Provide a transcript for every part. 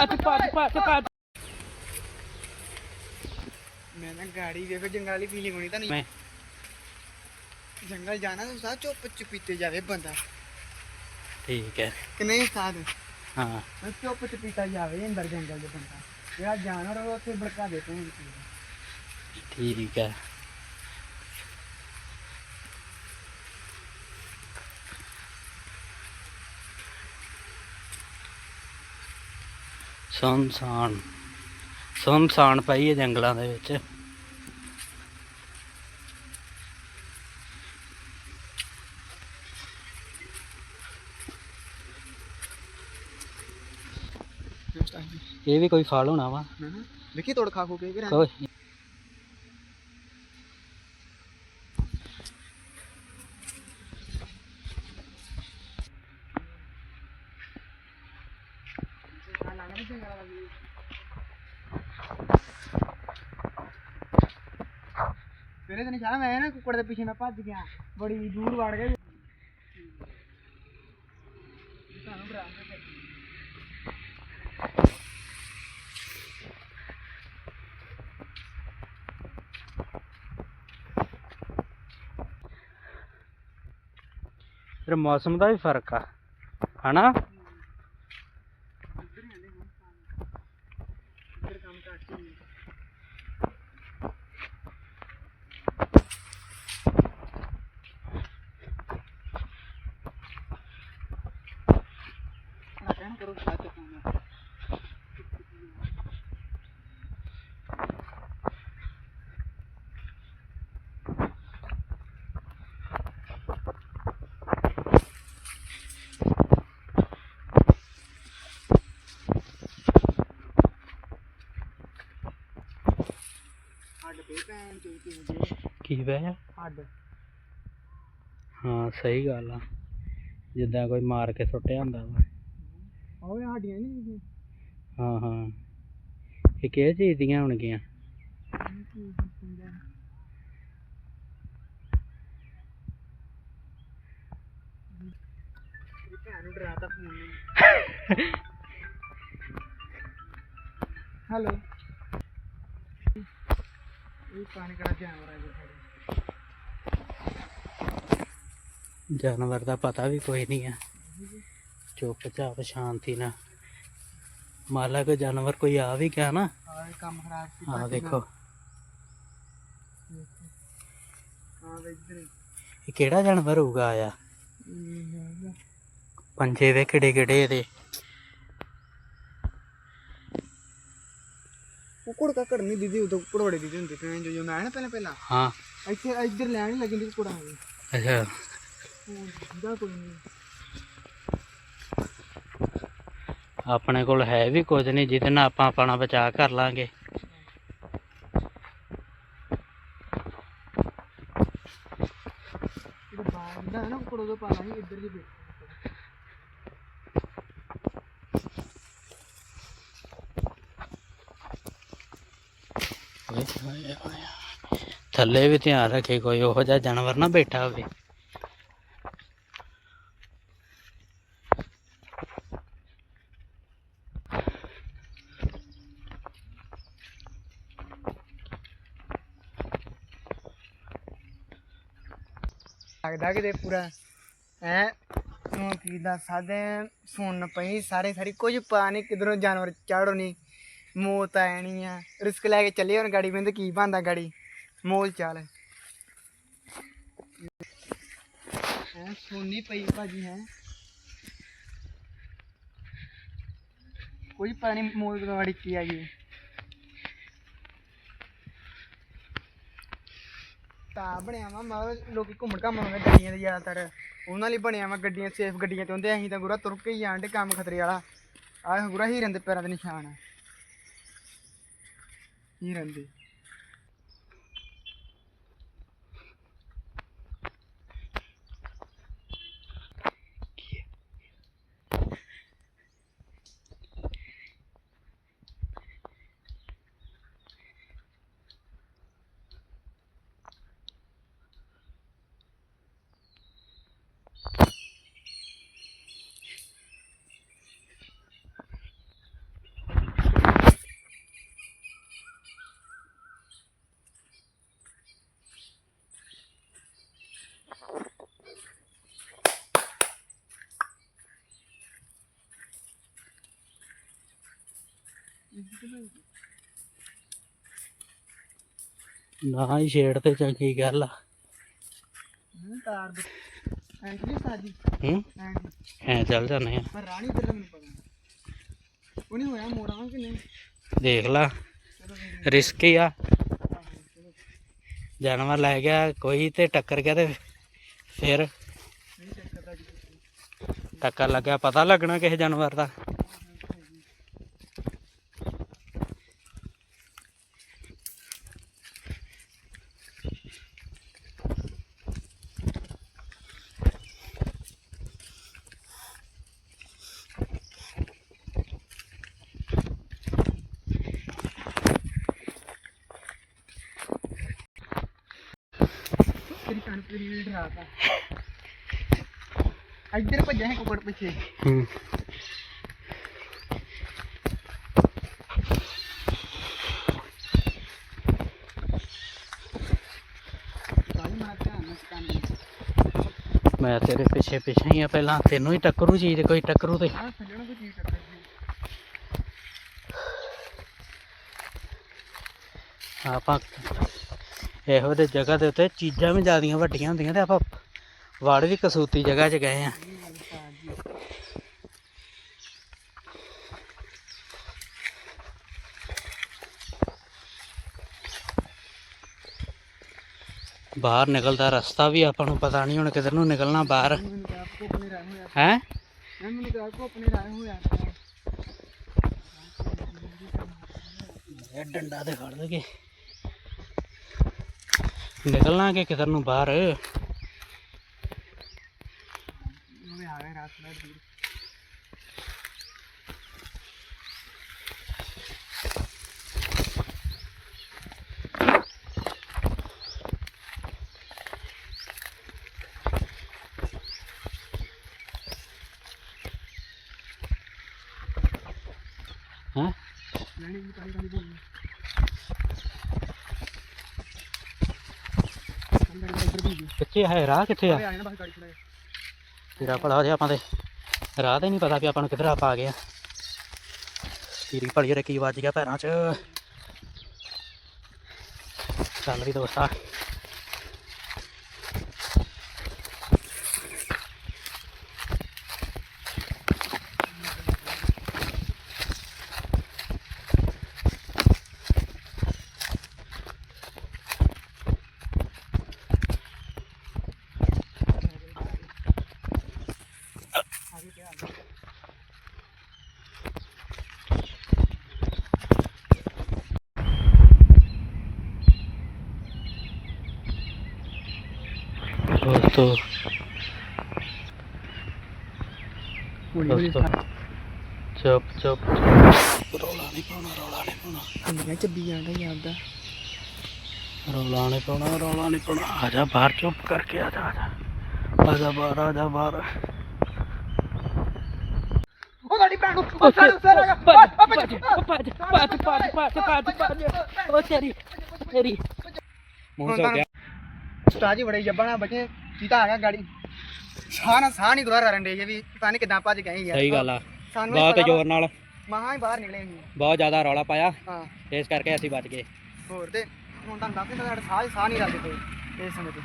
ਭੱਜ ਭੱਜ ਭੱਜ ਭੱਜ ਮੈਂ ਨਾ ਗਾੜੀ ਵੇਖੋ ਜੰਗਲ ਵਾਲੀ ਫੀਲਿੰਗ ਹੋਣੀ ਤੁਹਾਨੂੰ। ਮੈਂ। ਜੰਗਲ ਜਾਣਾ ਤਾਂ ਸਾਹ ਚੁੱਪ ਚੁਪੀਤੇ ਜਾਵੇ ਬੰਦਾ। ਠੀਕ ਹੈ। ਕਿ ਨਹੀਂ ਸਾਧ ਹਾਂ। ਮੈਂ ਚੁੱਪ ਚੁਪੀਤਾ ਜਾਵੇ ਅੰਦਰ ਜੰਗਲ ਦੇ ਬੰਦਾ। ਜਿਹੜਾ ਜਾਨਵਰ ਉਹ ਉੱਥੇ ਭੜਕਾ ਦੇ ਤੂੰ। ਠੀਕ ਹੈ। ਸੁਨਸਾਨ ਸੁਨਸਾਨ ਪਈ ਹੈ ਜੰਗਲਾਂ ਦੇ ਵਿੱਚ। ਇਹ ਵੀ ਕੋਈ ਫਲ ਹੋਣਾ ਵਾ। ਦੇਖੀ ਤੋੜ ਖਾ ਖੋ ਕੇ ਕਿ ਕੋਈ ਤੇਰੇ ਤੇ ਨਿਸ਼ਾਨ ਮੈਂ ਨਾ, ਕੁੱਕੜ ਦੇ ਪਿੱਛੇ ਮੈਂ ਭੱਜ ਗਿਆ। ਬੜੀ ਦੂਰ ਵੜ ਗਿਆ ਤੁਹਾਨੂੰ ਡਰਾ ਫਿਰ ਮੌਸਮ ਦਾ ਵੀ ਫ਼ਰਕ ਆ, ਹਨਾ? ਨਾ ਕਹਿਣ ਕਰੋ ਸੱਚ ਚੋਂ ਕੀ ਹੁੰਦੀ ਕੀ ਵੈ ਹੱਡ। ਹਾਂ ਸਹੀ ਗੱਲ ਆ। ਜਿੱਦਾਂ ਕੋਈ ਮਾਰ ਕੇ ਸੁੱਟਿਆ ਹੁੰਦਾ ਵਾ। ਨਹੀਂ ਹਾਂ ਹਾਂ। ਇਹ ਕਿਹ ਚੀਜ਼ ਦੀਆਂ ਹੋਣਗੀਆਂ? ਹੈਲੋ। ਇਹ ਪਾਣੀ ਕਰਾ ਜਾਨਵਰ ਆ ਗਿਆ ਜਾਨਵਰ ਦਾ ਪਤਾ ਵੀ ਕੋਈ ਨਹੀਂ ਆ। ਚੁੱਪਚਾਪ ਸ਼ਾਂਤੀ ਨਾਲ। ਮਾਲਕ ਜਾਨਵਰ ਕੋਈ ਆ ਵੀ ਗਿਆ ਨਾ। ਹਾਂ ਕੰਮ ਖਰਾਬ ਸੀ ਆਹ ਭੱਜ ਦੇਖੋ ਨਾ। ਹਾਂ ਵੇ ਇੱਧਰ ਹੀ। ਇਹ ਕਿਹੜਾ ਜਾਨਵਰ ਹੋਊਗਾ ਆਇਆ? ਇਹ ਹੈਗਾ। ਪੰਜੇ ਵੇ ਕਿਹੜੇ ਕਿਹੜੇ ਇਹਦੇ। ਕੁੱਕੜ ਕਾਕੜ ਨਹੀਂ ਦੀਦੀ ਉਦੋਂ ਕੁੜਵੜੇ ਦੀਦੀ ਹੁੰਦੇ ਭੈਣ ਜੋ ਜੋ ਮੈਂ ਨਾ ਪਹਿਲਾਂ ਪਹਿਲਾਂ। ਹਾਂ। ਇੱਥੇ ਇੱਧਰ ਲੈਣ ਹੀ ਲੱਗੀ ਦੀ ਕੁੜਾ ਆ ਗਈ ਅੱਛਾ ਜਾ ਕੋਈ ਨਹੀਂ ਆਪਣੇ ਕੋਲ ਹੈ ਵੀ ਕੁਝ ਨਹੀਂ ਜਿਹਦੇ ਨਾਲ ਆਪਾਂ ਆਪਣਾ ਬਚਾਅ ਕਰ ਲਾਂਗੇ। ਜਿਹੜਾ ਨਾ ਪਾ ਇੱਧਰ ਜੀ। ਥੱਲੇ ਵੀ ਧਿਆਨ ਰੱਖੇ ਕੋਈ ਉਹੋ ਜਿਹਾ ਜਾਨਵਰ ਨਾ ਬੈਠਾ ਹੋਵੇ। ਲੱਗਦਾ ਕਿਤੇ ਪੂਰਾ। ਐ ਨੂੰ ਕੀ ਦਾ ਸਾਦੇ ਸੁਣ ਪਈ ਸਾਰੇ ਸਾਰੀ ਕੁਝ ਪਾ ਨਹੀਂ ਕਿਧਰੋਂ ਜਾਨਵਰ ਚਾੜੋ ਨਹੀਂ ਮੌਤ ਆ ਜਾਣੀ ਆ। ਰਿਸਕ ਲੈ ਕੇ ਚੱਲੇ ਹੁਣ ਗਾੜੀ ਬਿੰਦ ਕੀ ਬੰਦਾ ਗਾੜੀ। ਮੋਲ ਚਾਲ। ਐ ਸੋਨੀ ਪਈ ਭਾਜੀ, ਹੈ? ਕੋਈ ਪਾਣੀ ਮੋਲ ਗਾੜੀ ਕੀ ਆ ਗਈ। ਤਾਂ ਬਣਿਆ ਵਾ ਮਤਲਬ ਲੋਕੀ ਘੁੰਮਣ ਘਾਮਣ ਆਉਂਦੇ ਗੱਡੀਆਂ ਦੇ ਜ਼ਿਆਦਾਤਰ। ਉਹਨਾਂ ਲਈ ਬਣਿਆ ਵਾ ਗੱਡੀਆਂ ਸੇਫ ਗੱਡੀਆਂ ਤੇ ਹੁੰਦੇ ਅਸੀਂ ਤਾਂ ਗੁਰਾ ਤੁਰ ਕੇ ਹੀ ਜਾਣ ਡੇ ਕੰਮ ਖਤਰੇ ਵਾਲਾ। ਆਹ ਗੁਰਾ ਹੀਰਨ ਦੇ ਪੈਰਾਂ ਦੇ ਨਿਸ਼ਾਨ ਆ। ਹੀਰਨ ਦੇ। ਨਾ ਹੀ ਛੇੜ ਤੇ ਚੰਗੀ ਗੱਲ ਆ। ਤਾਰ ਦੇ। ਐਂਟਰੀ ਸਾਜੀ ਹੂੰ? ਐਂਟਰੀ ਐ ਚੱਲ ਜਾਂਦੇ ਆ। ਪਰ ਰਾਣੀ ਤੇ ਮੈਨੂੰ ਪਤਾ ਉਹ ਨਹੀਂ ਹੋਇਆ ਮੋੜਾਂ ਕਿ ਨਹੀਂ? ਦੇਖ ਲਾ ਰਿਸਕ ਹੀ ਆ। ਜਾਨਵਰ ਲੈ ਗਿਆ ਕੋਈ ਤੇ ਟੱਕਰ ਗਿਆ ਤੇ ਫਿਰ ਟੱਕਰ ਲੱਗਿਆ ਪਤਾ ਲੱਗਣਾ ਕਿਸੇ ਜਾਨਵਰ ਦਾ। ਤੇਰੀ ਕਣਕ ਦੀ ਰੀਲ ਡਰਾਤਾ ਇੱਧਰ ਭੱਜਿਆ ਹੈ ਕੁੱਕੜ ਪਿੱਛੇ। ਹੂੰ। ਕਾਲੀ ਮਾਰ ਧਿਆਨ ਨਾਲ ਕੰਨ ਮੈਂ ਤੇਰੇ ਪਿੱਛੇ ਪਿੱਛੇ ਹੀ ਆ ਪਹਿਲਾਂ ਤੈਨੂੰ ਹੀ ਟੱਕਰੂ ਚੀਜ਼ ਕੋਈ ਟੱਕਰੂ ਤੇ। ਆਪਾਂ ਇਹੋ ਜਿਹੀ ਜਗ੍ਹਾ ਦੇ ਉੱਤੇ ਚੀਜ਼ਾਂ ਵੀ ਜ਼ਿਆਦੀਆਂ ਵੱਡੀਆਂ ਹੁੰਦੀਆਂ ਤੇ ਆਪਾਂ ਵੜ ਵੀ ਕਸੂਤੀ ਜਗ੍ਹਾ 'ਚ ਗਏ ਆ। ਬਾਹਰ ਨਿਕਲਦਾ ਰਸਤਾ ਵੀ ਆਪਾਂ ਨੂੰ ਪਤਾ ਨਹੀਂ ਹੁਣ ਕਿਧਰ ਨੂੰ ਨਿਕਲਣਾ ਬਾਹਰ। ਮੈਨੂੰ ਹੈ ਡੰਡਾ ਤੇ ਫੜ ਲਗੇ ਨਿਕਲਣਾ ਕਿ ਕਿੱਧਰ ਨੂੰ ਬਾਹਰ? ਉਹ ਆ ਗਿਆ ਰਾਤ ਦਾ ਦੂਰ ਹੈ ਅੰਦਰ ਇੱਧਰ ਵੀ ਕਿੱਥੇ ਹੈ ਰਾਹ ਕਿੱਥੇ ਆ? ਆ ਜਾਣਾ ਬਸ ਗਾੜੀ ਚਲਾਏ ਤੇਰਾ ਭਲਾ ਜਾ ਆਪਾਂ ਤੇ ਰਾਹ ਤੇ ਨਹੀਂ ਪਤਾ ਵੀ ਆਪਾਂ ਨੂੰ ਕਿੱਧਰ ਆਪਾਂ ਆ ਗਏ ਆ। ਤੇਰੀ ਭਲੀ ਰੇ ਕੀ ਵੱਜ ਗਿਆ ਪੈਰਾਂ 'ਚ। ਚੱਲ ਵੀ ਦੋਸਤਾ ਦੋਸਤੋ ਦੋਸਤੋ ਚੁੱਪ ਚੁੱਪ ਰੌਲਾ ਨਹੀਂ ਪਾਉਣਾ ਰੌਲਾ ਨਹੀਂ ਪਾਉਣਾ ਅੰਦਰ ਚੱਬੀ ਜਾਂਦਾ ਯਾਦ ਦਾ ਰੌਲਾ ਨਹੀਂ ਪਾਉਣਾ ਰੌਲਾ ਨਹੀਂ ਪਾਉਣਾ ਆ ਜਾ ਬਾਹਰ ਚੁੱਪ ਕਰਕੇ ਆ ਜਾ ਆ ਜਾ ਆ ਜਾ ਬਾਹਰ ਆ ਜਾ ਬਾਹਰ ਉਹ ਸਾਡੀ ਭੈਣ ਨੂੰ ਉਹ ਸਾਡੇ ਉੱਤੇ ਲੱਗਾ ਭੱਜ ਭੱਜ ਭੱਜ ਭੱਜ ਭੱਜ ਭੱਜ ਭੱਜ ਉਹ ਤੇਰੀ ਤੇਰੀ ਮੂੰਹ ਸੋ ਗਿਆ ਬੜੇ ਜੱਬਾਂ ਨਾਲ ਬਚੇ ਸੀਤਾ ਆ ਗਿਆ ਗਾੜੀ। ਸਾਹ ਨਾਲ ਸਾਹ ਨਹੀਂ ਦੁਆਰਾ ਕਰਨ ਦੇ ਜੇ ਵੀ ਪਤਾ ਨਹੀਂ ਕਿੱਦਾਂ ਭੱਜ ਗਏ ਯਾਰ। ਸਹੀ ਗੱਲ ਆ। ਸਾਨੂੰ ਵੀ ਬਹੁਤ ਪਤਾ ਜ਼ੋਰ ਨਾਲ। ਮਹਾਂ ਹੀ ਬਾਹਰ ਨਿਕਲੇ ਬਹੁਤ ਜ਼ਿਆਦਾ ਰੌਲਾ ਪਾਇਆ। ਹਾਂ। ਇਸ ਕਰਕੇ ਅਸੀਂ ਬਚ ਗਏ। ਹੋਰ ਤੇ ਹੁਣ ਤੁਹਾਨੂੰ ਦੱਸ ਦਿੰਦਾ ਸਾਡੇ ਸਾਹ ਹੀ ਸਾਹ ਨਹੀਂ ਲੱਗਦੇ ਪਏ ਇਸ ਸਮੇਂ ਤੇ।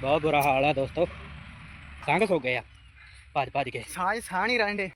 ਬਹੁਤ ਬੁਰਾ ਹਾਲ ਆ ਦੋਸਤੋ। ਸੰਗ ਸੋ ਗਏ ਆ। ਭੱਜ ਭੱਜ ਕੇ। ਸਾਹ ਹੀ ਸਾਹ ਨਹੀਂ ਰਹਿੰਦੇ